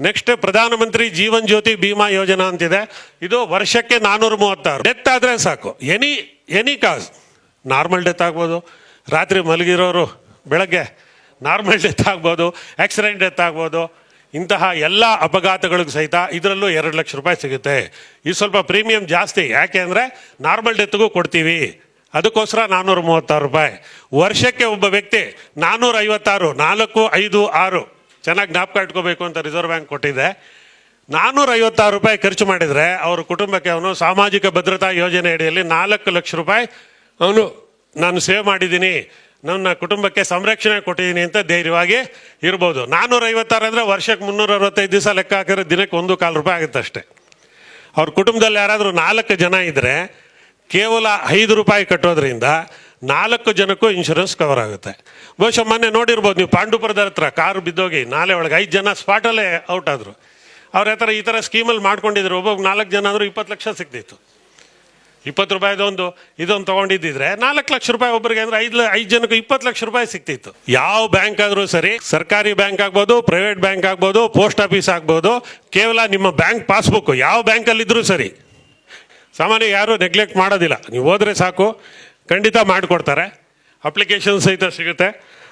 Next ಪ್ರಧಾನಮಂತ್ರಿ ಜೀವನ್ ಜ್ಯೋತಿ ಬಿಮಾ ಯೋಜನಾ ಅಂತಿದೆ ಇದು ವರ್ಷಕ್ಕೆ ನಾನ್ನೂರ ಮೂವತ್ತಾರು. ಡೆತ್ ಆದರೆ ಸಾಕು. Any any cause normal death ಆಗ್ಬೋದು. ರಾತ್ರಿ ಮಲಗಿರೋರು ಬೆಳಗ್ಗೆ ನಾರ್ಮಲ್ ಡೆತ್ ಆಗ್ಬೋದು. ಆಕ್ಸಿಡೆಂಟ್ ಡೆತ್ ಆಗ್ಬೋದು. ಇಂತಹ ಎಲ್ಲ ಅಪಘಾತಗಳಿಗೂ ಸಹಿತ ಇದರಲ್ಲೂ ಎರಡು ಲಕ್ಷ ರೂಪಾಯಿ ಸಿಗುತ್ತೆ. ಇದು ಸ್ವಲ್ಪ ಪ್ರೀಮಿಯಂ ಜಾಸ್ತಿ. ಯಾಕೆ ಅಂದರೆ ನಾರ್ಮಲ್ ಡೆತ್ಗೂ ಕೊಡ್ತೀವಿ. ಅದಕ್ಕೋಸ್ಕರ ನಾನ್ನೂರ ಮೂವತ್ತಾರು ರೂಪಾಯಿ. ವರ್ಷಕ್ಕೆ ಒಬ್ಬ ವ್ಯಕ್ತಿ ನಾನ್ನೂರ ಐವತ್ತಾರು ನಾಲ್ಕು, ಐದು, ಆರು ಚೆನ್ನಾಗಿ ಜ್ಞಾಪಕ ಇಟ್ಕೋಬೇಕು ಅಂತ ರಿಸರ್ವ್ ಬ್ಯಾಂಕ್ ಕೊಟ್ಟಿದೆ. ನಾನ್ನೂರ ಐವತ್ತಾರು ರೂಪಾಯಿ ಖರ್ಚು ಮಾಡಿದರೆ ಅವ್ರ ಕುಟುಂಬಕ್ಕೆ ಅವನು ಸಾಮಾಜಿಕ ಭದ್ರತಾ ಯೋಜನೆ ಅಡಿಯಲ್ಲಿ ನಾಲ್ಕು ಲಕ್ಷ ರೂಪಾಯಿ ಅವನು, ನಾನು ಸೇವ್ ಮಾಡಿದ್ದೀನಿ. ನನ್ನ ಕುಟುಂಬಕ್ಕೆ ಸಂರಕ್ಷಣೆ ಕೊಟ್ಟಿದ್ದೀನಿ ಅಂತ ಧೈರ್ಯವಾಗಿ ಇರ್ಬೋದು. ನಾನ್ನೂರ ಐವತ್ತಾರು ಅಂದರೆ ವರ್ಷಕ್ಕೆ ಮುನ್ನೂರ ಅರವತ್ತೈದು ದಿವಸ ಲೆಕ್ಕ ಹಾಕಿದ್ರೆ ದಿನಕ್ಕೆ ಒಂದು ಕಾಲು ರೂಪಾಯಿ ಆಗುತ್ತೆ ಅಷ್ಟೇ. ಅವ್ರ ಕುಟುಂಬದಲ್ಲಿ ಯಾರಾದರೂ ನಾಲ್ಕು ಜನ ಇದ್ದರೆ ಕೇವಲ ಐದು ರೂಪಾಯಿ ಕಟ್ಟೋದ್ರಿಂದ ನಾಲ್ಕು ಜನಕ್ಕೂ ಇನ್ಶೂರೆನ್ಸ್ ಕವರ್ ಆಗುತ್ತೆ. ಬಹುಶಃ ಮೊನ್ನೆ ನೋಡಿರ್ಬೋದು ನೀವು ಪಾಂಡುಪುರದ ಹತ್ರ ಕಾರು ಬಿದ್ದೋಗಿ ನಾಲೆ ಒಳಗೆ ಐದು ಜನ ಸ್ಪಾಟಲ್ಲೇ ಔಟ್ ಆದರು. ಅವ್ರ ಹತ್ರ ಈ ಥರ ಸ್ಕೀಮಲ್ಲಿ ಮಾಡ್ಕೊಂಡಿದ್ರು ಒಬ್ಬೊಬ್ಬ ನಾಲ್ಕು ಜನ ಆದರೂ ಇಪ್ಪತ್ತು ಲಕ್ಷ ಸಿಗ್ತಿತ್ತು. ಇಪ್ಪತ್ತು ರೂಪಾಯಿದೊಂದು ಇದೊಂದು ತೊಗೊಂಡಿದ್ದಿದ್ರೆ ನಾಲ್ಕು ಲಕ್ಷ ರೂಪಾಯಿ ಒಬ್ಬರಿಗೆ ಅಂದರೆ ಐದು ಐದು ಜನಕ್ಕೆ ಇಪ್ಪತ್ತು ಲಕ್ಷ ರೂಪಾಯಿ ಸಿಗ್ತಿತ್ತು. ಯಾವ ಬ್ಯಾಂಕ್ ಆದರೂ ಸರಿ, ಸರ್ಕಾರಿ ಬ್ಯಾಂಕ್ ಆಗ್ಬೋದು ಪ್ರೈವೇಟ್ ಬ್ಯಾಂಕ್ ಆಗ್ಬೋದು ಪೋಸ್ಟ್ ಆಫೀಸ್ ಆಗ್ಬೋದು, ಕೇವಲ ನಿಮ್ಮ ಬ್ಯಾಂಕ್ ಪಾಸ್ಬುಕ್ ಯಾವ ಬ್ಯಾಂಕಲ್ಲಿದ್ದರೂ ಸರಿ. ಸಾಮಾನ್ಯ ಯಾರೂ ನೆಗ್ಲೆಕ್ಟ್ ಮಾಡೋದಿಲ್ಲ. ನೀವು ಹೋದರೆ ಸಾಕು ಖಂಡಿತ ಮಾಡಿಕೊಡ್ತಾರೆ. ಅಪ್ಲಿಕೇಶನ್ ಸಹಿತ ಸಿಗುತ್ತೆ.